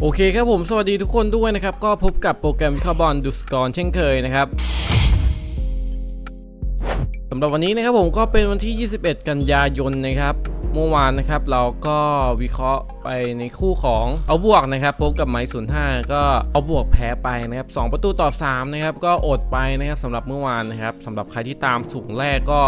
โอเคครับผมสวัสดีทุกคนด้วยนะครับ ก็พบกับโปรแกรมวิเคราะห์บอลดูสกอร์เช่นเคยนะครับสำหรับวันนี้นะครับผมก็เป็นวันที่ 21 กันยายนนะครับ เมื่อวานนะครับเราก็วิเคราะห์ไปในคู่ของเอาบวกนะครับพบกับไม้ศูนย์ห้าก็เอาบวกแพ้ไปนะครับ 2 ประตูต่อ 3 นะครับ ก็อดไปนะครับสำหรับเมื่อวานนะครับสำหรับใครที่ตามสูงแรกก็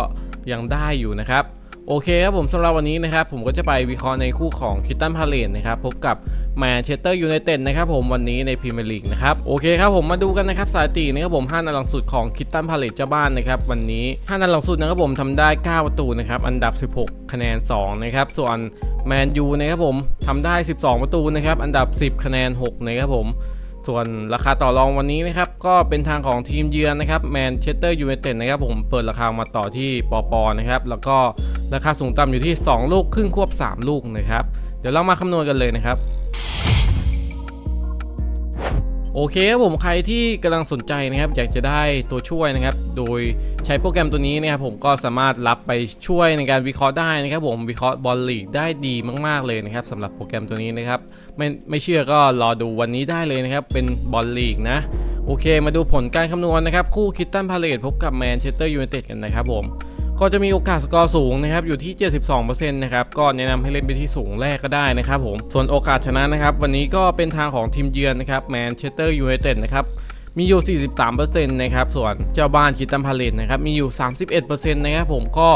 ยังได้อยู่นะครับ โอเคครับผมสำหรับวันนี้นะครับผมก็จะไปวิเคราะห์ในคู่ของคิตตันพาเลนนะครับพบกับแมนเชสเตอร์ยูไนเต็ดนะครับผมวันนี้ในพรีเมียร์ลีกนะครับโอเคครับผมมาดูกันนะครับสถิตินะครับผม5นัดหลังสุดของคิตตันพาเลนเจ้าบ้านนะครับวันนี้5นัดหลังสุดนะครับผมทำได้ 9 ประตูนะครับอันดับ 16 คะแนน2นะครับส่วนแมนยูนะครับผมทำได้ 12 ประตูนะครับอันดับ 10 คะแนน6นะครับผมส่วนราคาต่อรองวันนี้นะครับก็เป็นทางของทีมเยือนนะครับแมนเชสเตอร์ยูไนเต็ดนะครับผมเปิดราคามาต่อที่ปอปอนะครับแล้วก็ ราคาสูงต่ำอยู่ที่ 2 ลูกครึ่งควบ 3 ลูกนะครับ เดี๋ยวเรามาคำนวณกันเลยนะครับโอเคครับผมใครที่กำลังสนใจนะครับอยากจะได้ตัวช่วยนะครับ โดยใช้โปรแกรมตัวนี้นะครับผมก็สามารถรับไปช่วยในการวิเคราะห์ได้นะครับ ผมวิเคราะห์บอลลีกได้ดีมากๆเลยนะครับสำหรับโปรแกรมตัวนี้นะครับไม่ไม่เชื่อก็รอดูวันนี้ได้เลยนะครับ เป็นบอลลีกนะโอเค มาดูผลการคำนวณนะครับ คู่คิตตันพาเลตพบกับแมนเชสเตอร์ยูไนเต็ดกันนะครับผม ก็จะมีโอกาสสกอร์สูงนะครับอยู่ที่ 72%นะครับก็แนะนำให้เล่นไปที่สูงแรกก็ได้นะครับผมส่วนโอกาสชนะนะครับวันนี้ก็เป็นทางของทีมเยือนนะครับแมนเชสเตอร์ยูไนเต็ดนะครับมีอยู่ 43%นะครับส่วนเจ้าบ้านคิตตันพาเลตนะครับมีอยู่ 31%นะครับผมก็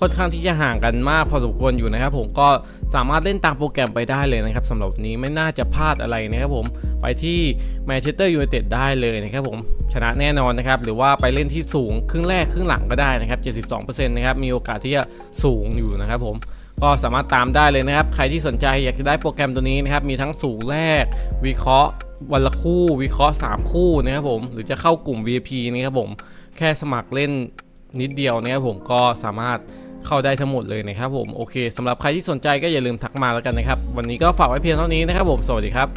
ค่อนข้างที่จะห่างกันมากพอสมควรอยู่นะครับผมก็สามารถเล่นตามโปรแกรมไปได้เลยนะครับสำหรับนี้ไม่น่าจะพลาดอะไรนะครับผม ไปที่แมนเชสเตอร์ยูไนเต็ดได้เลยนะครับผมชนะแน่นอนนะครับหรือว่าไปเล่นที่สูงครึ่งแรกครึ่งหลังก็ได้นะครับ 72%นะครับมีโอกาสที่จะสูงอยู่นะครับผมก็สามารถตามได้เลยนะครับ ใครที่สนใจอยากจะได้โปรแกรมตัวนี้นะครับ มีทั้งสูงแรก วิเคราะห์วันละคู่ วิเคราะห์ 3 คู่นะครับผม หรือจะเข้ากลุ่ม VIP นะครับผม แค่สมัครเล่นนิดเดียวนะครับผม ก็สามารถเข้าได้ทั้งหมดเลยนะครับผม โอเคสำหรับใครที่สนใจก็อย่าลืมทักมาแล้วกันนะครับ วันนี้ก็ฝากไว้เพียงเท่านี้นะครับผม สวัสดีครับ